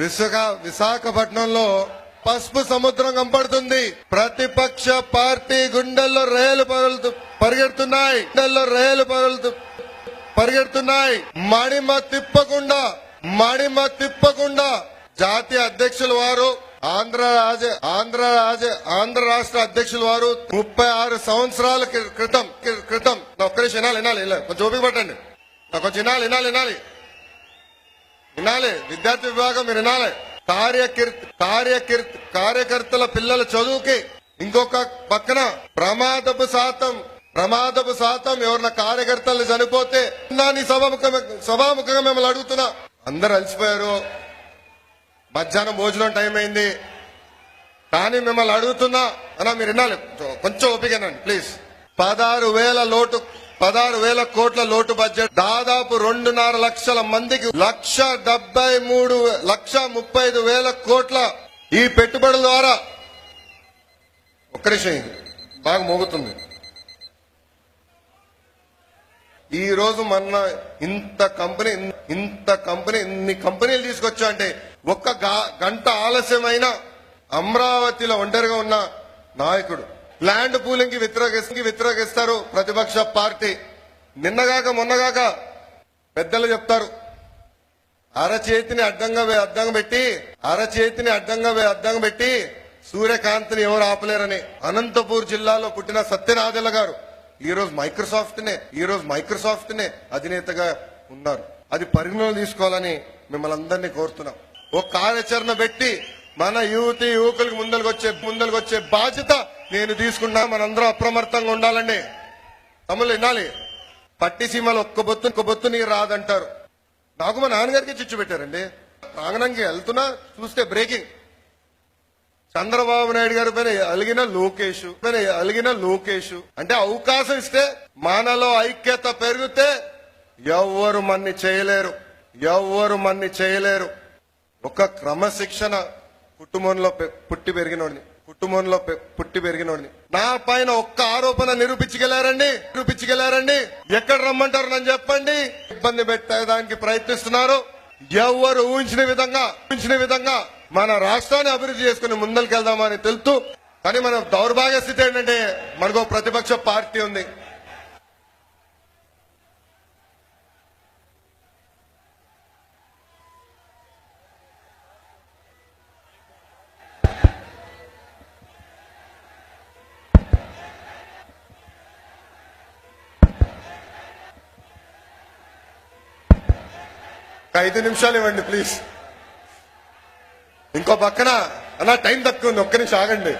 విశాఖ విశాఖపట్నంలో పసుపు సముద్రం కంపడుతుంది ప్రతిపక్ష పార్టీ గుండెల్లో రేలు పగులుతూ పరిగెడుతున్నాయి. గుండెల్లో రేలు పగులుతూ పరిగెడుతున్నాయి. మణిమ తిప్పకుండా మణిమ తిప్పకుండా జాతీయ అధ్యక్షుల వారు ఆంధ్ర రాజ ఆంధ్ర రాజ ఆంధ్ర రాష్ట్ర అధ్యక్షుల వారు ముప్పై ఆరు సంవత్సరాల క్రితం క్రితం. ఒక్కరి ఒక్క వినాలి వినాలి కొంచెం ఓపిక పట్టండి. కొంచెం వినాలి వినాలి వినాలి. వినాలి. విద్యార్థి విభాగం మీరు వినాలి. కార్యకీర్తి కార్యకీర్తి కార్యకర్తల పిల్లల చదువుకి ఇంకొక పక్కన ప్రమాదపు శాతం ప్రమాదపు శాతం ఎవరిన కార్యకర్తలు చనిపోతే దాని సభాముఖ సభాముఖంగా మిమ్మల్ని అడుగుతున్నా. అందరు అలసిపోయారు. మధ్యాహ్నం భోజనం టైం అయింది. కానీ మిమ్మల్ని అడుగుతున్నా. అన్నా మీరు వినాలి. కొంచెం ఓపికనండి ప్లీజ్. పదహారు వేల లోటు పదహారు వేల కోట్ల లోటు బడ్జెట్. దాదాపు రెండున్నర లక్షల మందికి లక్ష డెబ్బై మూడు లక్ష ముప్పై ఐదు వేల కోట్ల ఈ పెట్టుబడుల ద్వారా. ఒక్క విషయం బాగా మోగుతుంది. ఈ రోజు మొన్న ఇంత కంపెనీ ఇంత కంపెనీ ఇన్ని కంపెనీలు తీసుకొచ్చా అంటే ఒక్క గంట ఆలస్యమైన అమరావతిలో ఒంటరిగా ఉన్న నాయకుడు ల్యాండ్ పూలింగ్కి వ్యతిరేకి వ్యతిరేకిస్తారు ప్రతిపక్ష పార్టీ. నిన్నగాక మొన్నగాక పెద్దలు చెప్తారు. అరచేతిని అడ్డంగా వే- అడ్డంగా పెట్టి అరచేతిని అడ్డంగా వే- అడ్డంగా పెట్టి సూర్యకాంతిని ఎవరు ఆపలేరని అనంతపూర్ జిల్లాలో పుట్టిన సత్యనాదెల్ల గారు. ఈ రోజు మైక్రోసాఫ్ట్ నే ఈ రోజు మైక్రోసాఫ్ట్ నే అధినేతగా ఉన్నారు. అది పరిగణలో తీసుకోవాలని మిమ్మల్ని అందరినీ కోరుతున్నాం. ఒక కార్యాచరణ పెట్టి మన యువతి యువకులకు ముందరకు వచ్చే ముందరకు వచ్చే బాధ్యత నేను తీసుకున్నా మనందరం అప్రమత్తంగా ఉండాలండి. తమ్ముళ్ళు వినాలి. పట్టిసీమలో ఒక్క బొత్తు ఒక్క బొత్తు నీరు రాదంటారు. నాకు మా నాన్నగారికి చిచ్చు పెట్టారండి. ప్రాంగణంకి వెళ్తున్నా చూస్తే బ్రేకింగ్ చంద్రబాబు నాయుడు గారి పైన అలిగిన లోకేష్ పైన అలిగిన లోకేష్. అంటే అవకాశం ఇస్తే మనలో ఐక్యత పెరిగితే ఎవ్వరు మన్ని చేయలేరు. ఎవ్వరు మన్ని చేయలేరు. ఒక క్రమశిక్షణ కుటుంబంలో పె- పుట్టి పెరిగినోడిని. కుటుంబంలో పుట్టి పెరిగినోడిని. నా పైన ఒక్క ఆరోపణ నిరూపించగలారండి? నిరూపించగలారండి? ఎక్కడ రమ్మంటారు నన్ను చెప్పండి? ఇబ్బంది పెట్టేదానికి ప్రయత్నిస్తున్నారు. ఎవరు ఊహించిన విధంగా ఊహించిన విధంగా మన రాష్ట్రాన్ని అభివృద్ధి చేసుకుని ముందరికి వెళ్దామని తెలుస్తూ కానీ మన దౌర్భాగ్య స్థితి ఏంటంటే మనకు ప్రతిపక్ష పార్టీ ఉంది. ఐదు నిమిషాలు ఇవ్వండి ప్లీజ్ ఇంకో పక్కన. అలా టైం తక్కువ ఉంది. ఒక్క నిమిషం ఆగండి.